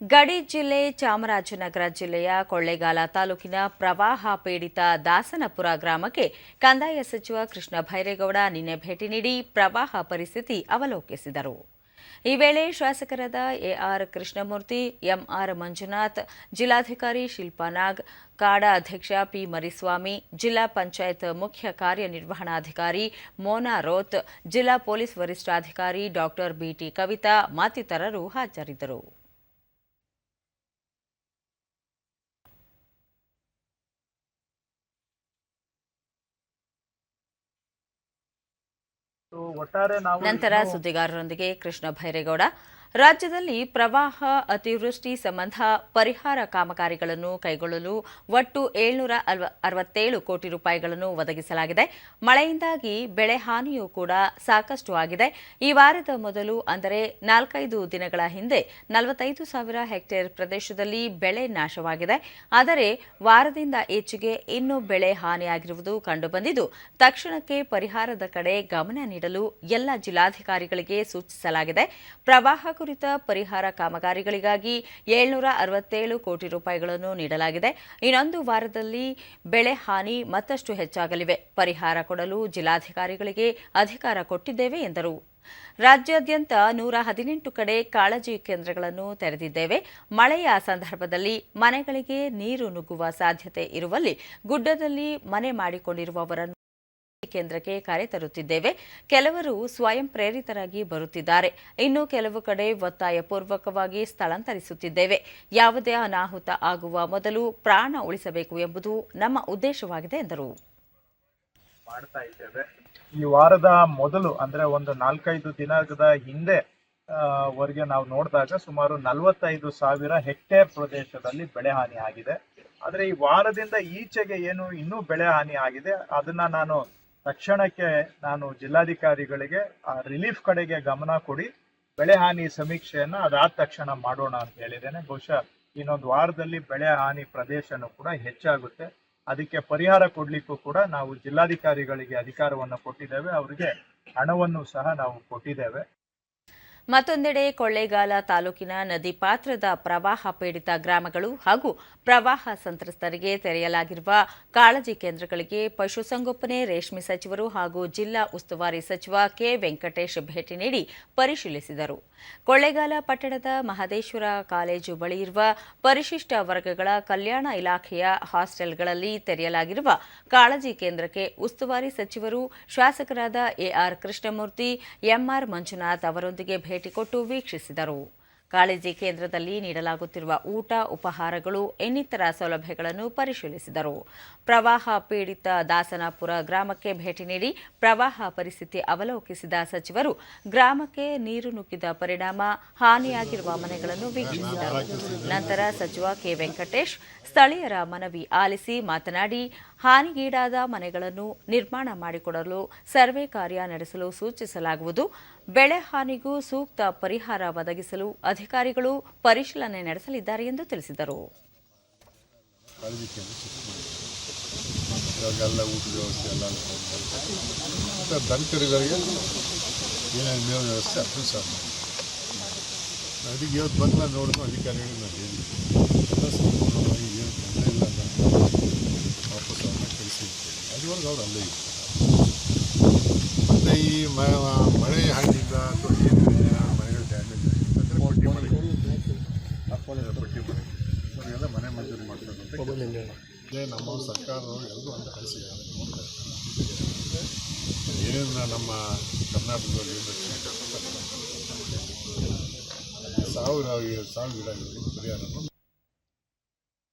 ಗಡಿ ಜಿಲ್ಲೆ ಚಾಮರಾಜನಗರ ಜಿಲ್ಲೆಯ ಕೊಳ್ಳೇಗಾಲ ತಾಲೂಕಿನ ಪ್ರವಾಹ ಪೀಡಿತ ದಾಸನಪುರ ಗ್ರಾಮಕ್ಕೆ ಕಂದಾಯ ಸಚಿವ ಕೃಷ್ಣ ಭೈರೇಗೌಡ ನಿನ್ನೆ ಭೇಟಿ ನೀಡಿ ಪ್ರವಾಹ ಪರಿಸ್ಥಿತಿ ಅವಲೋಕಿಸಿದರು. ಈ ವೇಳೆ ಶಾಸಕರಾದ ಎಆರ್ ಕೃಷ್ಣಮೂರ್ತಿ, ಎಂಆರ್ ಮಂಜುನಾಥ್, ಜಿಲ್ಲಾಧಿಕಾರಿ ಶಿಲ್ಪಾ ನಾಗ್, ಕಾಡಾ ಅಧ್ಯಕ್ಷ ಪಿ ಮರಿಸ್ವಾಮಿ, ಜಿಲ್ಲಾ ಪಂಚಾಯತ್ ಮುಖ್ಯ ಕಾರ್ಯನಿರ್ವಹಣಾಧಿಕಾರಿ ಮೋನಾ ರೋತ್, ಜಿಲ್ಲಾ ಪೊಲೀಸ್ ವರಿಷ್ಠಾಧಿಕಾರಿ ಡಾಕ್ಟರ್ ಬಿಟಿ ಕವಿತಾ ಮತ್ತಿತರರು ಹಾಜರಿದ್ದರು. ನಂತರ ಸುದ್ದಿಗಾರರೊಂದಿಗೆ ಕೃಷ್ಣ ಭೈರೇಗೌಡ. ರಾಜ್ಯದಲ್ಲಿ ಪ್ರವಾಹ ಅತಿವೃಷ್ಟಿ ಸಂಬಂಧ ಪರಿಹಾರ ಕಾಮಗಾರಿಗಳನ್ನು ಕೈಗೊಳ್ಳಲು ಒಟ್ಟು ಏಳ್ನೂರ ಅರವತ್ತೇಳು ಕೋಟಿ ರೂಪಾಯಿಗಳನ್ನು ಒದಗಿಸಲಾಗಿದೆ. ಮಳೆಯಿಂದಾಗಿ ಬೆಳೆ ಹಾನಿಯೂ ಕೂಡ ಸಾಕಷ್ಟು ಆಗಿದೆ. ಈ ವಾರದ ಮೊದಲು ಅಂದರೆ ನಾಲ್ಕೈದು ದಿನಗಳ ಹಿಂದೆ ನಲವತ್ತೈದು ಸಾವಿರ ಹೆಕ್ಟೇರ್ ಪ್ರದೇಶದಲ್ಲಿ ಬೆಳೆ ನಾಶವಾಗಿದೆ. ಆದರೆ ವಾರದಿಂದ ಈಚೆಗೆ ಇನ್ನೂ ಬೆಳೆ ಹಾನಿಯಾಗಿರುವುದು ಕಂಡುಬಂದಿದ್ದು, ತಕ್ಷಣಕ್ಕೆ ಪರಿಹಾರದ ಕಡೆ ಗಮನ ನೀಡಲು ಎಲ್ಲ ಜಿಲ್ಲಾಧಿಕಾರಿಗಳಿಗೆ ಸೂಚಿಸಲಾಗಿದೆ. ಪ್ರವಾಹ ಕುರಿತ ಪರಿಹಾರ ಕಾಮಗಾರಿಗಳಿಗಾಗಿ ಏಳ್ನೂರ ಅರವತ್ತೇಳು ಕೋಟಿ ರೂಪಾಯಿಗಳನ್ನು ನೀಡಲಾಗಿದೆ. ಇನ್ನೊಂದು ವಾರದಲ್ಲಿ ಬೆಳೆ ಹಾನಿ ಮತ್ತಷ್ಟು ಹೆಚ್ಚಾಗಲಿವೆ. ಪರಿಹಾರ ಕೊಡಲು ಜಿಲ್ಲಾಧಿಕಾರಿಗಳಿಗೆ ಅಧಿಕಾರ ಕೊಟ್ಟಿದ್ದೇವೆ ಎಂದರು. ರಾಜ್ಯಾದ್ಯಂತ ನೂರ ಹದಿನೆಂಟು ಕಡೆ ಕಾಳಜಿ ಕೇಂದ್ರಗಳನ್ನು ತೆರೆದಿದ್ದೇವೆ. ಮಳೆಯ ಸಂದರ್ಭದಲ್ಲಿ ಮನೆಗಳಿಗೆ ನೀರು ನುಗ್ಗುವ ಸಾಧ್ಯತೆ ಇರುವಲ್ಲಿ ಗುಡ್ಡದಲ್ಲಿ ಮನೆ ಮಾಡಿಕೊಂಡಿರುವವರನ್ನು ಕೇಂದ್ರಕ್ಕೆ ಕರೆ ತರುತ್ತಿದ್ದೇವೆ ಕೆಲವರು ಸ್ವಯಂ ಪ್ರೇರಿತರಾಗಿ ಬರುತ್ತಿದ್ದಾರೆ. ಇನ್ನು ಕೆಲವು ಕಡೆ ಒತ್ತಾಯಪೂರ್ವಕವಾಗಿ ಸ್ಥಳಾಂತರಿಸುತ್ತಿದ್ದೇವೆ. ಯಾವುದೇ ಅನಾಹುತ ಆಗುವ ಮೊದಲು ಪ್ರಾಣ ಉಳಿಸಬೇಕು ಎಂಬುದು ನಮ್ಮ ಉದ್ದೇಶವಾಗಿದೆ ಎಂದರು. ಮಾಡ್ತಾ ಇದ್ದೇವೆ. ಈ ವಾರದ ಮೊದಲು ಅಂದ್ರೆ ಒಂದು ನಾಲ್ಕೈದು ದಿನದ ಹಿಂದೆ ವರೆಗೆ ನಾವು ನೋಡಿದಾಗ ಸುಮಾರು ನಲವತ್ತೈದು ಸಾವಿರ ಹೆಕ್ಟೇರ್ ಪ್ರದೇಶದಲ್ಲಿ ಬೆಳೆ ಹಾನಿ ಆಗಿದೆ. ಆದ್ರೆ ಈ ವಾರದಿಂದ ಈಚೆಗೆ ಏನು ಇನ್ನೂ ಬೆಳೆ ಹಾನಿ ಆಗಿದೆ. ಅದನ್ನ ನಾನು ತಕ್ಷಣಕ್ಕೆ ನಾನು ಜಿಲ್ಲಾಧಿಕಾರಿಗಳಿಗೆ ಆ ರಿಲೀಫ್ ಕಡೆಗೆ ಗಮನ ಕೊಡಿ, ಬೆಳೆ ಹಾನಿ ಸಮೀಕ್ಷೆಯನ್ನು ಅದಾದ ತಕ್ಷಣ ಮಾಡೋಣ ಅಂತ ಹೇಳಿದ್ದೇನೆ. ಬಹುಶಃ ಇನ್ನೊಂದು ವಾರದಲ್ಲಿ ಬೆಳೆ ಹಾನಿ ಪ್ರದೇಶನೂ ಕೂಡ ಹೆಚ್ಚಾಗುತ್ತೆ. ಅದಕ್ಕೆ ಪರಿಹಾರ ಕೊಡಲಿಕ್ಕೂ ಕೂಡ ನಾವು ಜಿಲ್ಲಾಧಿಕಾರಿಗಳಿಗೆ ಅಧಿಕಾರವನ್ನು ಕೊಟ್ಟಿದ್ದೇವೆ. ಅವರಿಗೆ ಹಣವನ್ನು ಸಹ ನಾವು ಕೊಟ್ಟಿದ್ದೇವೆ. ಮತ್ತೊಂದೆಡೆ ಕೊಳ್ಳೇಗಾಲ ತಾಲೂಕಿನ ನದಿ ಪಾತ್ರದ ಪ್ರವಾಹ ಪೀಡಿತ ಗ್ರಾಮಗಳು ಹಾಗೂ ಪ್ರವಾಹ ಸಂತ್ರಸ್ತರಿಗೆ ತೆರೆಯಲಾಗಿರುವ ಕಾಳಜಿ ಕೇಂದ್ರಗಳಿಗೆ ಪಶುಸಂಗೋಪನೆ ರೇಷ್ಮೆ ಸಚಿವರು ಹಾಗೂ ಜಿಲ್ಲಾ ಉಸ್ತುವಾರಿ ಸಚಿವ ಕೆ ವೆಂಕಟೇಶ್ ಭೇಟಿ ನೀಡಿ ಪರಿಶೀಲಿಸಿದರು. ಕೊಳ್ಳೇಗಾಲ ಪಟ್ಟಣದ ಮಹದೇಶ್ವರ ಕಾಲೇಜು ಬಳಿ ಇರುವ ಪರಿಶಿಷ್ಟ ವರ್ಗಗಳ ಕಲ್ಯಾಣ ಇಲಾಖೆಯ ಹಾಸ್ಟೆಲ್ಗಳಲ್ಲಿ ತೆರೆಯಲಾಗಿರುವ ಕಾಳಜಿ ಕೇಂದ್ರಕ್ಕೆ ಉಸ್ತುವಾರಿ ಸಚಿವರು ಶಾಸಕರಾದ ಎಆರ್ ಕೃಷ್ಣಮೂರ್ತಿ ಎಂಆರ್ ಮಂಜುನಾಥ್ ಅವರೊಂದಿಗೆ ಭೇಟಿ ಕೊಟ್ಟು ವೀಕ್ಷಿಸಿದರು. ಕಾಳಜಿ ಕೇಂದ್ರದಲ್ಲಿ ನೀಡಲಾಗುತ್ತಿರುವ ಊಟ, ಉಪಹಾರಗಳು, ಇನ್ನಿತರ ಸೌಲಭ್ಯಗಳನ್ನು ಪರಿಶೀಲಿಸಿದರು. ಪ್ರವಾಹ ಪೀಡಿತ ದಾಸನಾಪುರ ಗ್ರಾಮಕ್ಕೆ ಭೇಟಿ ನೀಡಿ ಪ್ರವಾಹ ಪರಿಸ್ಥಿತಿ ಅವಲೋಕಿಸಿದ ಸಚಿವರು, ಗ್ರಾಮಕ್ಕೆ ನೀರು ನುಗ್ಗಿದ ಪರಿಣಾಮ, ಹಾನಿಯಾಗಿರುವ ಮನೆಗಳನ್ನು ವೀಕ್ಷಿಸಿದರು. ನಂತರ ಸಚಿವ ಕೆ ವೆಂಕಟೇಶ್ ಸ್ಥಳೀಯರ ಮನವಿ ಆಲಿಸಿ ಮಾತನಾಡಿ ಹಾನಿಗೀಡಾದ ಮನೆಗಳನ್ನು ನಿರ್ಮಾಣ ಮಾಡಿಕೊಡಲು ಸರ್ವೆ ಕಾರ್ಯ ನಡೆಸಲು ಸೂಚಿಸಲಾಗುವುದು. ಬೆಳೆ ಹಾನಿಗೂ ಸೂಕ್ತ ಪರಿಹಾರ ಒದಗಿಸಲು ಅಧಿಕಾರಿಗಳು ಪರಿಶೀಲನೆ ನಡೆಸಲಿದ್ದಾರೆ ಎಂದು ತಿಳಿಸಿದರು. ಹೇಳಿದ್ದೆ ಅದುವರೆಗೂ ಅವ್ರು ಅಲ್ಲೇ ಇರ್ತಾರೆ ಮತ್ತು ಈ ಮಳೆ ಹಾನಿಯಿಂದ ಅಥವಾ ಏನು ಮನೆಗಳು ಡ್ಯಾಮೇಜ್ ಆಗಿತ್ತು ಅಂದರೆ ಪಟ್ಟಿ ಮನೆ. ಪಟ್ಟಿ ಮಳೆ ಅವರಿಗೆಲ್ಲ ಮನೆ ಮಂಜೂರು ಮಾಡ್ತಕ್ಕಂಥ ಇದೇ ನಮ್ಮ ಸರ್ಕಾರದವರು ಎಲ್ಲರೂ ಅಂತ ಕಳಿಸಿದ್ದಾರೆ. ಏನೇನು ನಮ್ಮ ಕರ್ನಾಟಕದಲ್ಲಿ. ಸಾವಿರ ಸಾವಿರ ಗಿಡ ಪರಿಹಾರವನ್ನು